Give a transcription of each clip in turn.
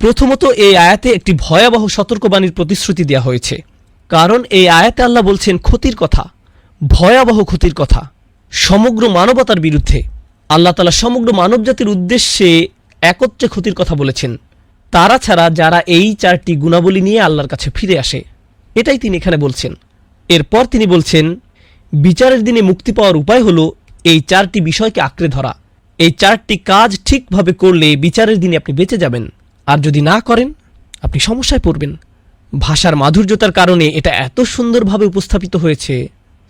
প্রথমত এই আয়াতে একটি ভয়াবহ সতর্কবাণীর প্রতিশ্রুতি দেওয়া হয়েছে। কারণ এই আয়াতে আল্লাহ বলছেন, ক্ষতির কথা, ভয়াবহ ক্ষতির কথা, সমগ্র মানবতার বিরুদ্ধে। আল্লাহ তালা সমগ্র মানবজাতির উদ্দেশ্যে একত্রে ক্ষতির কথা বলেছেন। তারা ছাড়া যারা এই চারটি গুণাবলী নিয়ে আল্লাহর কাছে ফিরে আসে, এটাই তিনি এখানে বলছেন। এরপর তিনি বলছেন, বিচারের দিনে মুক্তি পাওয়ার উপায় হলো এই চারটি বিষয়কে আঁকড়ে ধরা। এই চারটি কাজ ঠিকভাবে করলে বিচারের দিনে আপনি বেঁচে যাবেন। আর যদি না করেন, আপনি সমস্যায় পড়বেন। ভাষার মাধুর্যতার কারণে এটা এত সুন্দরভাবে উপস্থাপিত হয়েছে।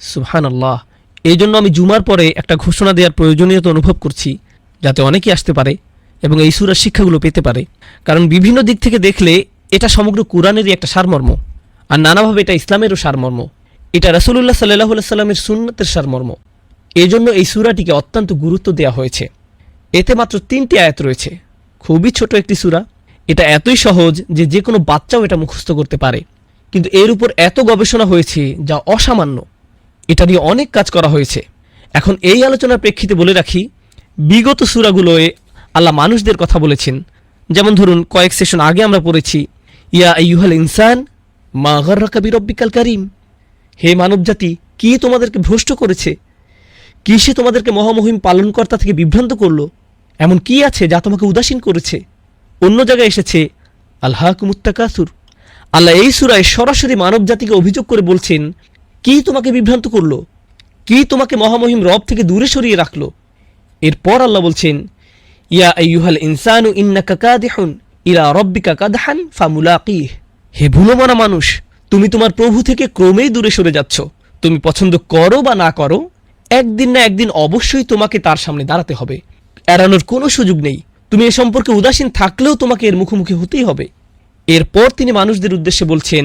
সুবহান আল্লাহ এই জন্য আমি জুমার পরে একটা ঘোষণা দেওয়ার প্রয়োজনীয়তা অনুভব করছি, যাতে অনেকেই আসতে পারে এবং এই সুরার শিক্ষাগুলো পেতে পারে। কারণ বিভিন্ন দিক থেকে দেখলে এটা সমগ্র কোরআনেরই একটা সারমর্ম, আর নানাভাবে এটা ইসলামেরও সারমর্ম। এটা রাসুলুল্লাহ সাল্লাহ সাল্লামের সুন্নতের সারমর্ম। এজন্য এই সুরাটিকে অত্যন্ত গুরুত্ব দেওয়া হয়েছে। এতে মাত্র তিনটি আয়াত রয়েছে। খুবই ছোট একটি সুরা এটা এতই সহজ যে যে কোনো বাচ্চাও এটা মুখস্থ করতে পারে। কিন্তু এর উপর এত গবেষণা হয়েছে যা অসামান্য। এটা নিয়ে অনেক কাজ করা হয়েছে। এখন এই আলোচনার প্রেক্ষিতে বলে রাখি, বিগত সুরাগুলোয় আল্লাহ মানুষদের কথা বলেছেন। যেমন ধরুন, কয়েক সেশন আগে আমরা পড়েছি, ইয়া ইউহাল ইনসান মা গর্রাকা বিরব্বিকাল কারিম। হে মানবজাতি, কি তোমাদেরকে ভ্রষ্ট করেছে? কি সে তোমাদেরকে মহামহিম পালনকর্তা থেকে বিভ্রান্ত করল? এমন কি আছে যা তোমাকে উদাসীন করেছে? অন্য জায়গায় এসেছে আল্লাহ কুমুত্তাকাসুর আল্লাহ এই সুরায় সরাসরি মানব জাতিকে অভিযোগ করে বলছেন, কি তোমাকে বিভ্রান্ত করল? কি তোমাকে মহামহিম রব থেকে দূরে সরিয়ে রাখল? এরপর আল্লাহ বলছেন, ইয়া আইয়ুহাল ইনসানু ইন্নাকা কাদিহুন ইলা রব্বিকা কাদহান ফামুলাকিহ। হে ভুলোমানা মানুষ, তুমি তোমার প্রভু থেকে ক্রমেই দূরে সরে যাচ্ছ। তুমি পছন্দ করো বা না করো, একদিন না একদিন অবশ্যই তোমাকে তার সামনে দাঁড়াতে হবে। এড়ানোর কোনো সুযোগ নেই। তুমি এ সম্পর্কে উদাসীন থাকলেও তোমাকে এর মুখোমুখি হতেই হবে। এরপর তিনি মানুষদের উদ্দেশ্যে বলছেন,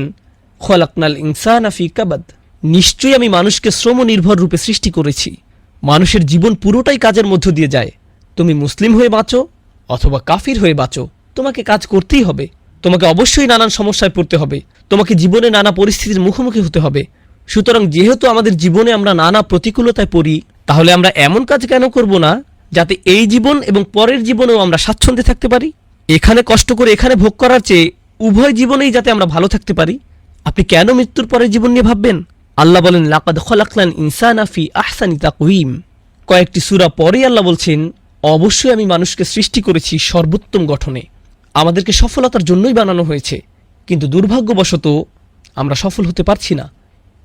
খলাকনাল ইনসান আফি কাবাদ। নিশ্চয়ই আমি মানুষকে শ্রম নির্ভর রূপে সৃষ্টি করেছি। মানুষের জীবন পুরোটাই কাজের মধ্য দিয়ে যায়। তুমি মুসলিম হয়ে বাঁচো অথবা কাফির হয়ে বাঁচো, তোমাকে কাজ করতেই হবে। তোমাকে অবশ্যই নানান সমস্যায় পড়তে হবে। তোমাকে জীবনে নানা পরিস্থিতির মুখোমুখি হতে হবে। সুতরাং যেহেতু আমাদের জীবনে আমরা নানা প্রতিকূলতায় পড়ি, তাহলে আমরা এমন কাজ কেন করব না যাতে এই জীবন এবং পরের জীবনেও আমরা স্বাচ্ছন্দ্যে থাকতে পারি। এখানে কষ্ট করে এখানে ভোগ করার চেয়ে উভয় জীবনেই যাতে আমরা ভালো থাকতে পারি। আপনি কেন মৃত্যুর পরের জীবন নিয়ে ভাববেন? আল্লাহ বলেন, লাকাদ খলাকলান ইনসান আফি আহসানি তাকুইম কয়েকটি সুরা পরেই আল্লাহ বলছেন, অবশ্যই আমি মানুষকে সৃষ্টি করেছি সর্বোত্তম গঠনে। আমাদেরকে সফলতার জন্যই বানানো হয়েছে। কিন্তু দুর্ভাগ্যবশত আমরা সফল হতে পারছি না।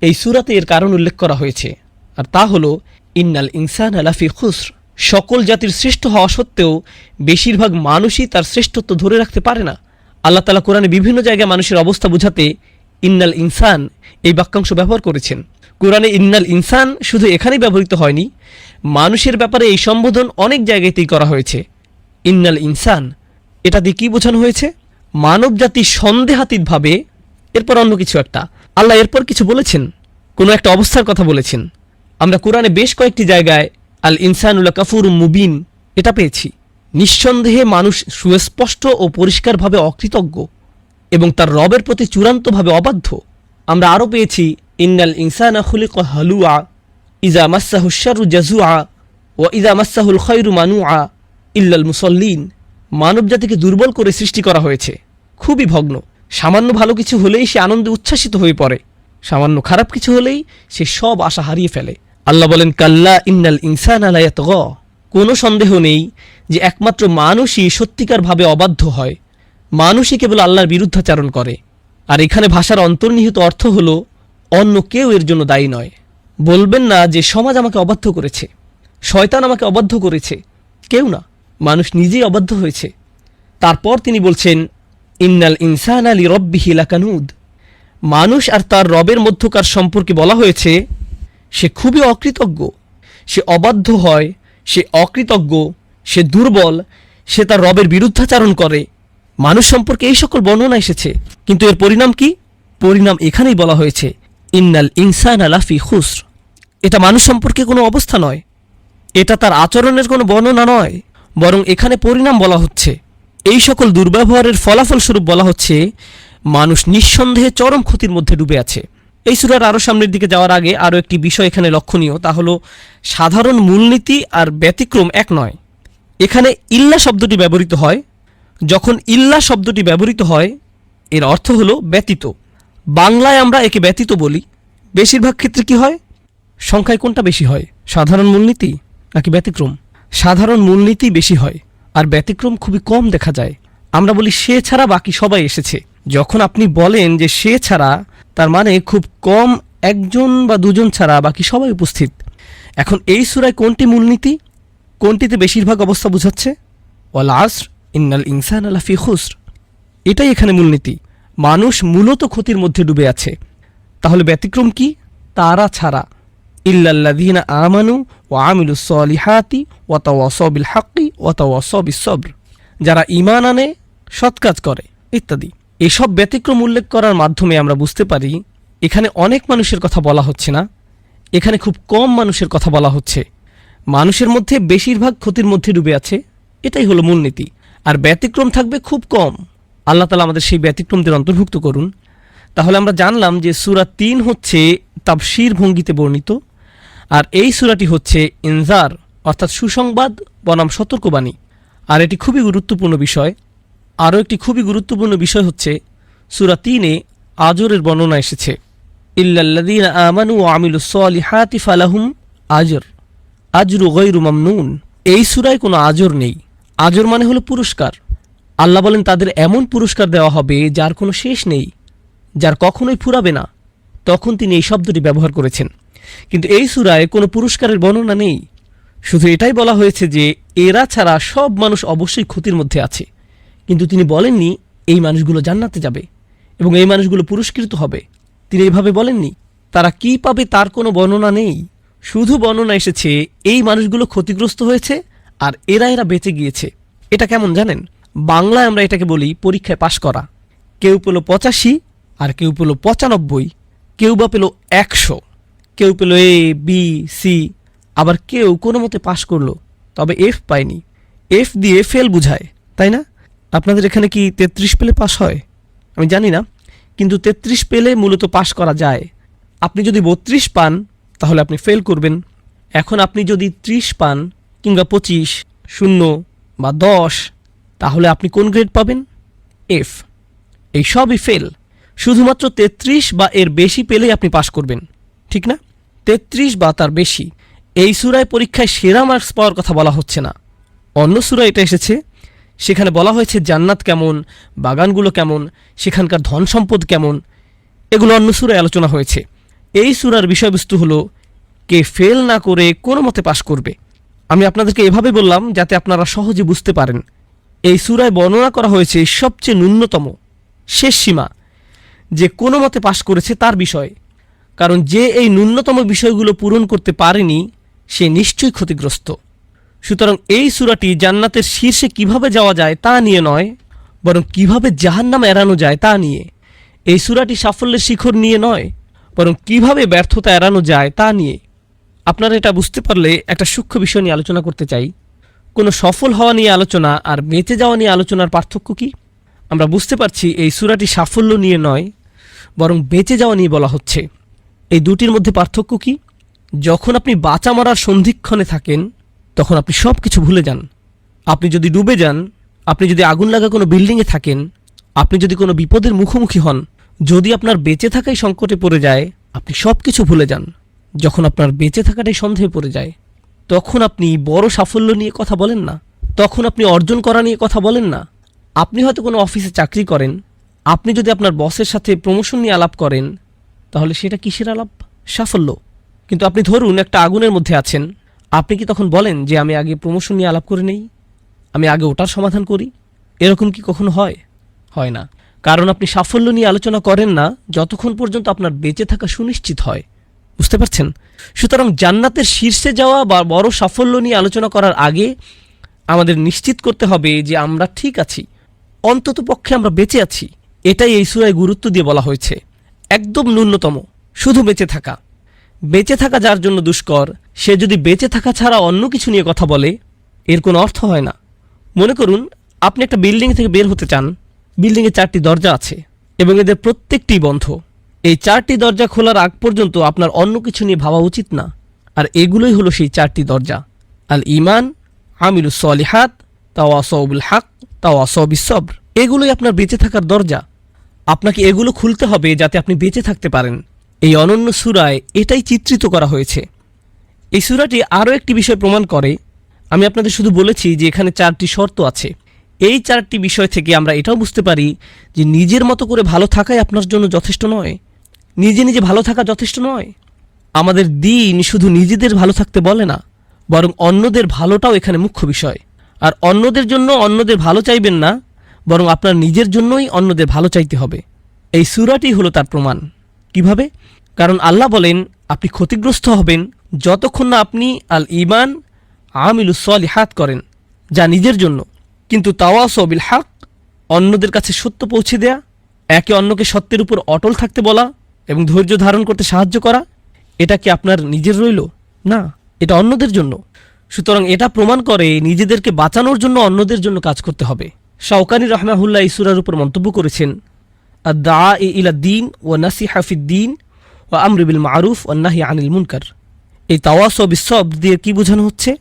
এই সুরাতে এর কারণ উল্লেখ করা হয়েছে। আর তা হল, ইন্নাল ইনসান আলাফি খুসর। সকল জাতির শ্রেষ্ঠ হওয়া সত্ত্বেও বেশিরভাগ মানুষই তার শ্রেষ্ঠত্ব ধরে রাখতে পারে না। আল্লাহ তালা কোরআনে বিভিন্ন জায়গায় মানুষের অবস্থা বোঝাতে ইন্নাল ইনসান এই বাক্যাংশ ব্যবহার করেছেন। কোরআনে ইন্নাল ইনসান শুধু এখানেই ব্যবহৃত হয়নি, মানুষের ব্যাপারে এই সম্বোধন অনেক জায়গাতেই করা হয়েছে। ইন্নাল ইনসান, এটা দিয়ে কি বোঝানো হয়েছে? মানব জাতি সন্দেহাতীতভাবে, এরপর অন্য কিছু একটা। আল্লাহ এরপর কিছু বলেছেন, কোনো একটা অবস্থার কথা বলেছেন। আমরা কোরআনে বেশ কয়েকটি জায়গায় আল ইনসানুল্লা কাফুর মুবিন, এটা পেয়েছি। নিঃসন্দেহে মানুষ সুস্পষ্ট ও পরিষ্কারভাবে অকৃতজ্ঞ এবং তার রবের প্রতি চূড়ান্তভাবে অবাধ্য। আমরা আরও পেয়েছি, ইন্নাল ইনসানা খুলিক হালুয়া, ইজা মাসাহু শারু জাজুআ ও ইজা মাসাহুল খৈরু মানুআ, ইল্লাল মুসল্লিন। মানবজাতিকে দুর্বল করে সৃষ্টি করা হয়েছে। খুবই ভগ্ন। সামান্য ভালো কিছু হলেই সে আনন্দে উচ্ছ্বাসিত হয়ে পড়ে। সামান্য খারাপ কিছু হলেই সে সব আশা হারিয়ে ফেলে। আল্লাহ বলেন, কাল্লা ইন্নাল ইনসান আলায়াত কোনো সন্দেহ নেই যে একমাত্র মানুষই সত্যিকারভাবে অবাধ্য হয়। মানুষই কেবল আল্লাহর বিরুদ্ধাচারণ করে। আর এখানে ভাষার অন্তর্নিহিত অর্থ হল, অন্য কেউ এর জন্য দায়ী নয়। বলবেন না যে সমাজ আমাকে অবাধ্য করেছে। শয়তান আমাকে অবাধ্য করেছে। কেউ না, মানুষ নিজেই অবাধ্য হয়েছে। তারপর তিনি বলছেন, ইন্নাল ইনসান আলী রব্বিহি লাকানুদ। মানুষ আর তার রবের মধ্যকার সম্পর্কে বলা হয়েছে সে খুবই অকৃতজ্ঞ। সে অবাধ্য হয়, সে অকৃতজ্ঞ, সে দুর্বল, সে তার রবের বিরুদ্ধাচারণ করে। মানুষ সম্পর্কে এই সকল বর্ণনা এসেছে। কিন্তু এর পরিণাম কি? পরিণাম এখানেই বলা হয়েছে, ইন্নাল ইনসান আলাফি খুসর। এটা মানুষ সম্পর্কে কোনো অবস্থা নয়। এটা তার আচরণের কোনো বর্ণনা নয়। বরং এখানে পরিণাম বলা হচ্ছে। এই সকল দুর্ব্যবহারের ফলাফলস্বরূপ বলা হচ্ছে, মানুষ নিঃসন্দেহে চরম ক্ষতির মধ্যে ডুবে আছে। এই সুরার আরও সামনের দিকে যাওয়ার আগে আরও একটি বিষয় এখানে লক্ষণীয়, তা হলো সাধারণ মূলনীতি আর ব্যতিক্রম এক নয়। এখানে ইল্লা শব্দটি ব্যবহৃত হয়। যখন ইল্লা শব্দটি ব্যবহৃত হয়, এর অর্থ হলো ব্যতীত। বাংলায় আমরা একে ব্যতীত বলি। বেশিরভাগ ক্ষেত্রে কি হয়? সংখ্যায় কোনটা বেশি হয়? সাধারণ মূলনীতি নাকি ব্যতিক্রম? সাধারণ মূলনীতি বেশি হয়, আর ব্যতিক্রম খুবই কম দেখা যায়। আমরা বলি সে ছাড়া বাকি সবাই এসেছে। যখন আপনি বলেন যে সে ছাড়া, তার মানে খুব কম একজন বা দুজন ছাড়া বাকি সবাই উপস্থিত। এখন এই সুরায় কোনটি মূলনীতি? কোনটিতে বেশিরভাগ অবস্থা বোঝাচ্ছে? ওয়াল আসর, ইন্নাল ইনসান আলা ফি খুসর। এটাই এখানে মূলনীতি। মানুষ মূলত ক্ষতির মধ্যে ডুবে আছে। তাহলে ব্যতিক্রম কি? তারা ছাড়া। ইল্লাল্লাযীনা আমানু ওয়া আমিলু সলিহাতি ওয়া তাওয়াসাউ বিল হাক্কি ওয়া তাওয়াসাউ বিস সবর। যারা ঈমান আনে, সৎ কাজ করে, ইত্যাদি। এসব ব্যতিক্রম উল্লেখ করার মাধ্যমে আমরা বুঝতে পারি, এখানে অনেক মানুষের কথা বলা হচ্ছে না, এখানে খুব কম মানুষের কথা বলা হচ্ছে। মানুষের মধ্যে বেশিরভাগ ক্ষতির মধ্যে ডুবে আছে, এটাই হলো মূলনীতি আর ব্যতিক্রম থাকবে খুব কম। আল্লাহ তালা আমাদের সেই ব্যতিক্রমদের অন্তর্ভুক্ত করুন। তাহলে আমরা জানলাম যে সুরা তিন হচ্ছে তাবশির ভঙ্গিতে বর্ণিত, আর এই সুরাটি হচ্ছে ইনজার, অর্থাৎ সুসংবাদ, বনাম সতর্কবাণী। আর এটি খুবই গুরুত্বপূর্ণ বিষয়। আরও একটি খুবই গুরুত্বপূর্ণ বিষয় হচ্ছে, সুরা তিনে আজরের বর্ণনা এসেছে। আমানু ফালাহুম আজর, আজরু গৈরু মামনুন। এই সুরায় কোনো আজর নেই। আজর মানে হলো পুরস্কার। আল্লাহ বলেন, তাদের এমন পুরস্কার দেওয়া হবে যার কোনো শেষ নেই, যার কখনোই ফুরাবে না। তখন তিনি এই শব্দটি ব্যবহার করেছেন। কিন্তু এই সুরায় কোনো পুরস্কারের বর্ণনা নেই। শুধু এটাই বলা হয়েছে যে, এরা ছাড়া সব মানুষ অবশ্যই ক্ষতির মধ্যে আছে। কিন্তু তিনি বলেননি, এই মানুষগুলো জান্নাতে যাবে এবং এই মানুষগুলো পুরস্কৃত হবে। তিনি এভাবে বলেননি, তারা কি পাবে তার কোনো বর্ণনা নেই। শুধু বর্ণনা এসেছে, এই মানুষগুলো ক্ষতিগ্রস্ত হয়েছে আর এরা এরা বেঁচে গিয়েছে। এটা কেমন জানেন? বাংলায় আমরা এটাকে বলি পরীক্ষায় পাশ করা। কেউ পেল পঁচাশি আর কেউ পেল পঁচানব্বই, কেউ বা পেল একশো, কেউ পেল এ বি সি আবার কেউ কোনো মতে পাশ করল, তবে এফ পায়নি। এফ দিয়ে ফেল বুঝায়, তাই না? আপনাদের এখানে কি তেত্রিশ পেলে পাস হয়? আমি জানি না, কিন্তু তেত্রিশ পেলে মূলত পাশ করা যায়। আপনি যদি বত্রিশ পান, তাহলে আপনি ফেল করবেন। এখন আপনি যদি ত্রিশ পান কিংবা পঁচিশ, শূন্য বা দশ, তাহলে আপনি কোন গ্রেড পাবেন? এফ এই সবই ফেল শুধুমাত্র তেত্রিশ বা এর বেশি পেলেই আপনি পাশ করবেন। ঠিক না? তেত্রিশ বা তার বেশি। এই সুরায় পরীক্ষায় সেরা মার্কস পাওয়ার কথা বলা হচ্ছে না। অন্য সুরা এটা এসেছে সেখানে বলা হয়েছে জান্নাত কেমন, বাগানগুলো কেমন, সেখানকার ধন সম্পদ কেমন, এগুলো অন্য সুরায় আলোচনা হয়েছে। এই সুরার বিষয়বস্তু হলো, কে ফেল না করে কোনো মতে পাশ করবে। আমি আপনাদেরকে এভাবে বললাম যাতে আপনারা সহজে বুঝতে পারেন। এই সুরায় বর্ণনা করা হয়েছে সবচেয়ে ন্যূনতম, শেষ সীমা, যে কোনো মতে পাশ করেছে তার বিষয়ে। কারণ যে এই ন্যূনতম বিষয়গুলো পূরণ করতে পারেনি, সে নিশ্চয়ই ক্ষতিগ্রস্ত। সুতরাং এই সুরাটি জান্নাতের শীর্ষে কীভাবে যাওয়া যায় তা নিয়ে নয়, বরং কীভাবে জাহান্নাম এড়ানো যায় তা নিয়ে। এই সুরাটি সাফল্যের শিখর নিয়ে নয়, বরং কীভাবে ব্যর্থতা এড়ানো যায় তা নিয়ে। আপনারা এটা বুঝতে পারলে একটা সূক্ষ্ম বিষয় নিয়ে আলোচনা করতে চাই। কোনো সফল হওয়া নিয়ে আলোচনা আর বেঁচে যাওয়া নিয়ে আলোচনার পার্থক্য কি? আমরা বুঝতে পারছি এই সুরাটি সাফল্য নিয়ে নয়, বরং বেঁচে যাওয়া নিয়ে বলা হচ্ছে। এই দুটির মধ্যে পার্থক্য কি? যখন আপনি বাঁচা মরার সন্ধিক্ষণে থাকেন তখন আপনি সব কিছু ভুলে যান। আপনি যদি ডুবে যান, আপনি যদি আগুন লাগা কোনো বিল্ডিংয়ে থাকেন, আপনি যদি কোনো বিপদের মুখোমুখি হন, যদি আপনার বেঁচে থাকাই সংকটে পড়ে যায়, আপনি সব কিছু ভুলে যান। যখন আপনার বেঁচে থাকাটাই সন্দেহে পড়ে যায়, তখন আপনি বড় সাফল্য নিয়ে কথা বলেন না। তখন আপনি অর্জন করা নিয়ে কথা বলেন না। আপনি হয়তো কোনো অফিসে চাকরি করেন, আপনি যদি আপনার বসের সাথে প্রমোশন নিয়ে আলাপ করেন, তাহলে সেটা কিসের আলাপ? সাফল্য। কিন্তু আপনি ধরুন একটা আগুনের মধ্যে আছেন আপনি কি তখন বলেন যে আমি আগে প্রমোশন নিয়ে আলাপ করে নেই? আমি আগে ওটার সমাধান করি? এরকম কি কখনো হয়? হয় না। কারণ আপনি সাফল্য নিয়ে আলোচনা করেন না, যতক্ষণ পর্যন্ত আপনার বেঁচে থাকা সুনিশ্চিত হয়। বুঝতে পারছেন? সুতরাং জান্নাতের শীর্ষে যাওয়া বা বড় সাফল্য নিয়ে আলোচনা করার আগে আমাদের নিশ্চিত করতে হবে যে আমরা ঠিক আছি। অন্তত পক্ষে আমরা বেঁচে আছি। এটাই এই সুরায় গুরুত্ব দিয়ে বলা হয়েছে। একদম ন্যূনতম। শুধু বেঁচে থাকা। বেঁচে থাকা যার জন্য দুষ্কর, সে যদি বেঁচে থাকা ছাড়া অন্য কিছু নিয়ে কথা বলে, এর কোনো অর্থ হয় না। মনে করুন, আপনি একটা বিল্ডিং থেকে বের হতে চান। বিল্ডিংয়ে চারটি দরজা আছে এবং এদের প্রত্যেকটি বন্ধ। এই চারটি দরজা খোলার আগ পর্যন্ত আপনার অন্য কিছু নিয়ে ভাবা উচিত না। আর এগুলোই হলো সেই চারটি দরজা। আল ইমান আমিলুস সলিহাত তাওয়াসউল হক তাও অসবিসব্র এগুলোই আপনার বেঁচে থাকার দরজা। আপনাকে এগুলো খুলতে হবে যাতে আপনি বেঁচে থাকতে পারেন। এই অনন্য সুরায় এটাই চিত্রিত করা হয়েছে। এই সুরাটি আরও একটি বিষয় প্রমাণ করে। আমি আপনাদের শুধু বলেছি যে এখানে চারটি শর্ত আছে। এই চারটি বিষয় থেকে আমরা এটাও বুঝতে পারি যে নিজের মতো করে ভালো থাকাই আপনার জন্য যথেষ্ট নয়। নিজে নিজে ভালো থাকা যথেষ্ট নয়। আমাদের দিন শুধু নিজেদের ভালো থাকতে বলে না, বরং অন্যদের ভালোটাও এখানে মুখ্য বিষয়। আর অন্যদের জন্য অন্যদের ভালো চাইবেন না, বরং আপনার নিজের জন্যই অন্যদের ভালো চাইতে হবে। এই সুরাটি হলো তার প্রমাণ। কীভাবে? কারণ আল্লাহ বলেন, আপনি ক্ষতিগ্রস্ত হবেন যতক্ষণ না আপনি আল ইমান আমিলুসলি হাত করেন, যা নিজের জন্য। কিন্তু তাওয়াসবিল হাক অন্যদের কাছে সত্য পৌঁছে দেয়া, একে অন্যকে সত্যের উপর অটল থাকতে বলা এবং ধৈর্য ধারণ করতে সাহায্য করা, এটা কি আপনার নিজের রইল? না, এটা অন্যদের জন্য। সুতরাং এটা প্রমাণ করে নিজেদেরকে বাঁচানোর জন্য অন্যদের জন্য কাজ করতে হবে। শাওকানি রহমাহুল্লাহ ইসুরার উপর মন্তব্য করেছেন দা ইলা দিন ও নাসি হাফিদ্দিন ও আমরিবিল মারুফ ও নাহি আনিল মুনকার এই তাওয়াস ও বিশ্বব দিয়ে কি বোঝানো হচ্ছে?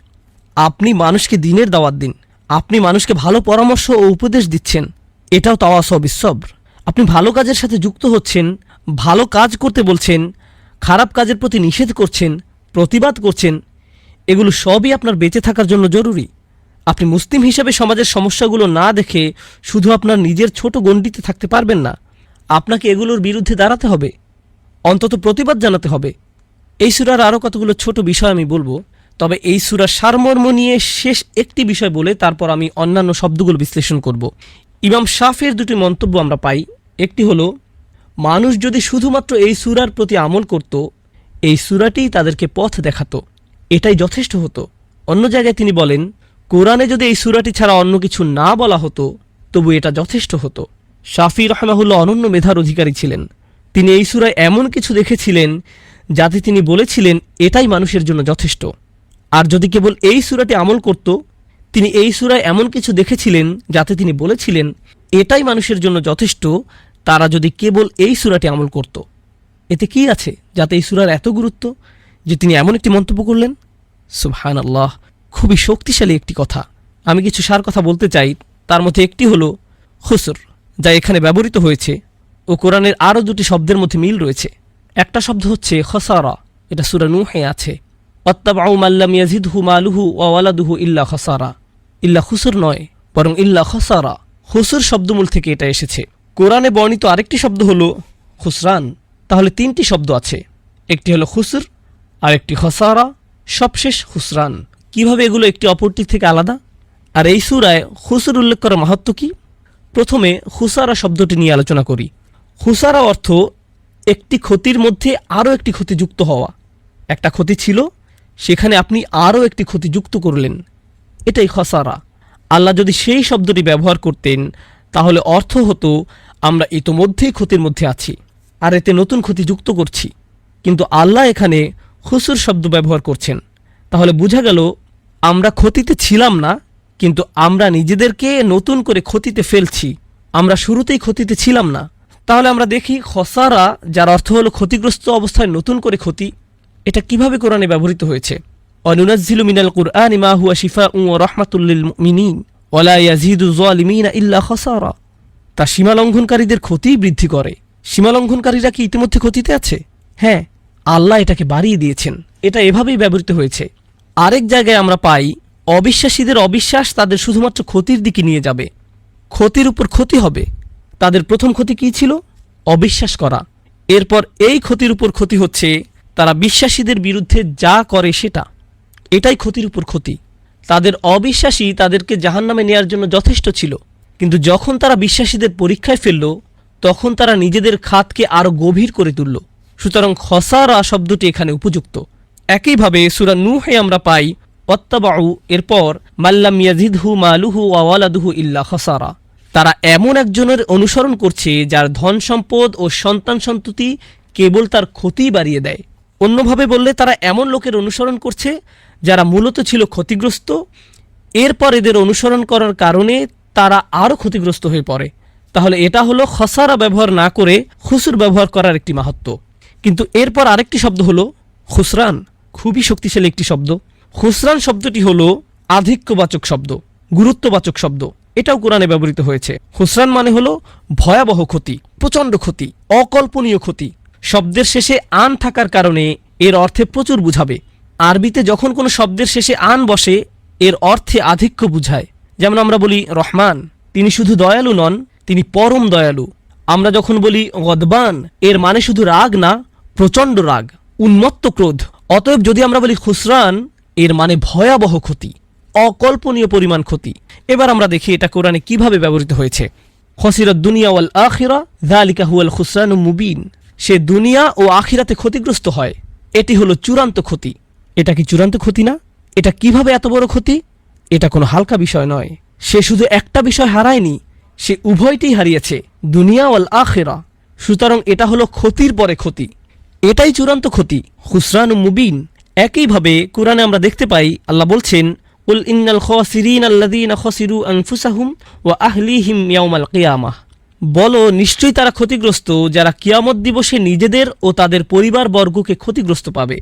আপনি মানুষকে দিনের দাওয়াত দিন। আপনি মানুষকে ভালো পরামর্শ ও উপদেশ দিচ্ছেন। এটাও তাওয়াস ও বিশ্বব্র আপনি ভালো কাজের সাথে যুক্ত হচ্ছেন, ভালো কাজ করতে বলছেন, খারাপ কাজের প্রতি নিষেধ করছেন, প্রতিবাদ করছেন, এগুলো সবই আপনার বেঁচে থাকার জন্য জরুরি। আপনি মুসলিম হিসেবে সমাজের সমস্যাগুলো না দেখে শুধু আপনার নিজের ছোট গণ্ডিতে থাকতে পারবেন না। আপনাকে এগুলোর বিরুদ্ধে দাঁড়াতে হবে। অন্তত প্রতিবাদ জানাতে হবে। এই সুরার আরও কতগুলো ছোট বিষয় আমি বলব, তবে এই সুরার সারমর্ম নিয়ে শেষ একটি বিষয় বলে তারপর আমি অন্যান্য শব্দগুলো বিশ্লেষণ করব। ইমাম শাফের দুটি মন্তব্য আমরা পাই। একটি হলো, মানুষ যদি শুধুমাত্র এই সুরার প্রতি আমল করত, এই সুরাটিই তাদেরকে পথ দেখাতো, এটাই যথেষ্ট হতো। অন্য জায়গায় তিনি বলেন, কোরআনে যদি এই সুরাটি ছাড়া অন্য কিছু না বলা হতো, তবু এটা যথেষ্ট হতো। শাফি রহমাহুল্লাহ অনন্য মেধার অধিকারী ছিলেন। তিনি এই সুরায় এমন কিছু দেখেছিলেন, যাতে তিনি বলেছিলেন, এটাই মানুষের জন্য যথেষ্ট। আর যদি কেবল এই সুরাটি আমল করত, তিনি এই সুরায় এমন কিছু দেখেছিলেন, যাতে তিনি বলেছিলেন, এটাই মানুষের জন্য যথেষ্ট। তারা যদি কেবল এই সুরাটি আমল করত। এতে কি আছে, যাতে এই সুরার এত গুরুত্ব যে তিনি এমন একটি মন্তব্য করলেন? সুবহান আল্লাহ খুবই শক্তিশালী একটি কথা। আমি কিছু সার কথা বলতে চাই। তার মধ্যে একটি হলো, খুসর। যা এখানে ব্যবহৃত হয়েছে ও কোরআনের আরও দুটি শব্দের মধ্যে মিল রয়েছে। একটা শব্দ হচ্ছে খসারা, এটা সুরা নুহে আছে। অত্তাবাউ মাল্লাম ইয়াজিদহু মালুহু ওয়ালাদুহু ইল্লা খসারা। ইল্লা খুসুর নয়, বরং ইল্লা খসারা। হুসুর শব্দমূল থেকে এটা এসেছে। কোরআনে বর্ণিত আরেকটি শব্দ হলো খুসরান। তাহলে তিনটি শব্দ আছে। একটি হলো খুসুর আর একটি খসারা, সবশেষ খুসরান। কীভাবে এগুলো একটি অপরটির থেকে আলাদা? আর এই সুরায় খুসুর উল্লেখ করার মাহাত্ম কি? প্রথমে হুসারা শব্দটি নিয়ে আলোচনা করি। হুসারা অর্থ একটি ক্ষতির মধ্যে আরও একটি ক্ষতি যুক্ত হওয়া। একটা ক্ষতি ছিল, সেখানে আপনি আরও একটি ক্ষতি যুক্ত করলেন। এটাই খসারা। আল্লাহ যদি সেই শব্দটি ব্যবহার করতেন, তাহলে অর্থ হতো, আমরা ইতোমধ্যেই ক্ষতির মধ্যে আছি আর এতে নতুন ক্ষতি যুক্ত করছি। কিন্তু আল্লাহ এখানে হুসুর শব্দ ব্যবহার করছেন। তাহলে বোঝা গেল, আমরা ক্ষতিতে ছিলাম না কিন্তু আমরা নিজেদেরকে নতুন করে ক্ষতিতে ফেলছি। আমরা শুরুতেই ক্ষতিতে ছিলাম না। তাহলে আমরা দেখি খসারা, যার অর্থ হলো ক্ষতিগ্রস্ত অবস্থায় নতুন করে ক্ষতি, এটা কীভাবে কোরআনে ব্যবহৃত হয়েছে? অনুনাজ্জিলু মিনাল কুরআন মা হুয়া শিফা উ রহমাতুল্লিল মিনিন ওলা ইয়াজিদু যালিমিনা ইল্লা খসারা। তা সীমা লঙ্ঘনকারীদের ক্ষতিই বৃদ্ধি করে। সীমা লঙ্ঘনকারীরা কি ইতিমধ্যে ক্ষতিতে আছে? হ্যাঁ আল্লাহ এটাকে বাড়িয়ে দিয়েছেন। এটা এভাবেই ব্যবহৃত হয়েছে। আরেক জায়গায় আমরা পাই অবিশ্বাসীদের অবিশ্বাস তাদের শুধুমাত্র ক্ষতির দিকে নিয়ে যাবে। ক্ষতির উপর ক্ষতি হবে। তাদের প্রথম ক্ষতি কী ছিল? অবিশ্বাস করা। এরপর এই ক্ষতির উপর ক্ষতি হচ্ছে তারা বিশ্বাসীদের বিরুদ্ধে যা করে সেটা। এটাই ক্ষতির উপর ক্ষতি। তাদের অবিশ্বাসী তাদেরকে জাহান্নামে নেয়ার জন্য যথেষ্ট ছিল। কিন্তু যখন তারা বিশ্বাসীদের পরীক্ষায় ফেলল, তখন তারা নিজেদের খাতকে আরও গভীর করে তুলল। সুতরাং খসারা শব্দটি এখানে উপযুক্ত। একইভাবে সুরা নুহে আমরা পাই অত্তাবাউ এরপর, মাল্লাম ইয়াজিদহু মালুহু ওয়ালাদুহু ইল্লা খসারা। তারা এমন একজনের অনুসরণ করছে যার ধন সম্পদ ও সন্তান সন্ততি কেবল তার ক্ষতি বাড়িয়ে দেয়। অন্যভাবে বললে, তারা এমন লোকের অনুসরণ করছে যারা মূলত ছিল ক্ষতিগ্রস্ত। এরপর এদের অনুসরণ করার কারণে তারা আরও ক্ষতিগ্রস্ত হয়ে পড়ে। তাহলে এটা হলো খসারা ব্যবহার না করে খুসুর ব্যবহার করার একটি মাহাত্ম কিন্তু এরপর আরেকটি শব্দ হলো খুসরান। খুবই শক্তিশালী একটি শব্দ। খুসরান শব্দটি হলো আধিক্যবাচক শব্দ, গুরুত্ববাচক শব্দ। এটাও কোরআনে ব্যবহৃত হয়েছে। হুসরান মানে হলো ভয়াবহ ক্ষতি, প্রচণ্ড ক্ষতি, অকল্পনীয় ক্ষতি। শব্দের শেষে আন থাকার কারণে এর অর্থে প্রচুর বুঝাবে। আরবিতে যখন কোনো শব্দের শেষে আন বসে, এর অর্থে আধিক্য বুঝায়। যেমন আমরা বলি রহমান, তিনি শুধু দয়ালু নন, তিনি পরম দয়ালু। আমরা যখন বলি গদবান, এর মানে শুধু রাগ না, প্রচণ্ড রাগ, উন্মত্ত ক্রোধ। অতএব যদি আমরা বলি খুসরান এর মানে ভয়াবহ ক্ষতি, অকল্পনীয় পরিমাণ ক্ষতি। এবার আমরা দেখি এটা কোরআনে কীভাবে ব্যবহৃত হয়েছে। খসিরত দুনিয়া ওয়াল আখিরা জালিকা হুয়াল খুসরান মুবিন। সে দুনিয়া ও আখিরাতে ক্ষতিগ্রস্ত হয়। এটি হলো চূড়ান্ত ক্ষতি। এটা কি চূড়ান্ত ক্ষতি না? এটা কীভাবে এত বড় ক্ষতি? এটা কোনো হালকা বিষয় নয়। সে শুধু একটা বিষয় হারায়নি, সে উভয়টি হারিয়েছে, দুনিয়া ওয়াল আখেরা। সুতরাং এটা হলো ক্ষতির পরে ক্ষতি। এটাই চূড়ান্ত ক্ষতি হুসরান মুবিন। একইভাবে কোরআনে আমরা দেখতে পাই, আল্লাহ বলছেন, উল ইন্নাল খসিরিন আল্লাদিন খসিরু আনফুসাহুম ও আহলিহিম ইয়াউমাল কিয়ামাহ। বলো, নিশ্চয়ই তারা ক্ষতিগ্রস্ত, যারা কিয়ামত দিবসে নিজেদের ও তাদের পরিবার বর্গকে ক্ষতিগ্রস্ত পাবে।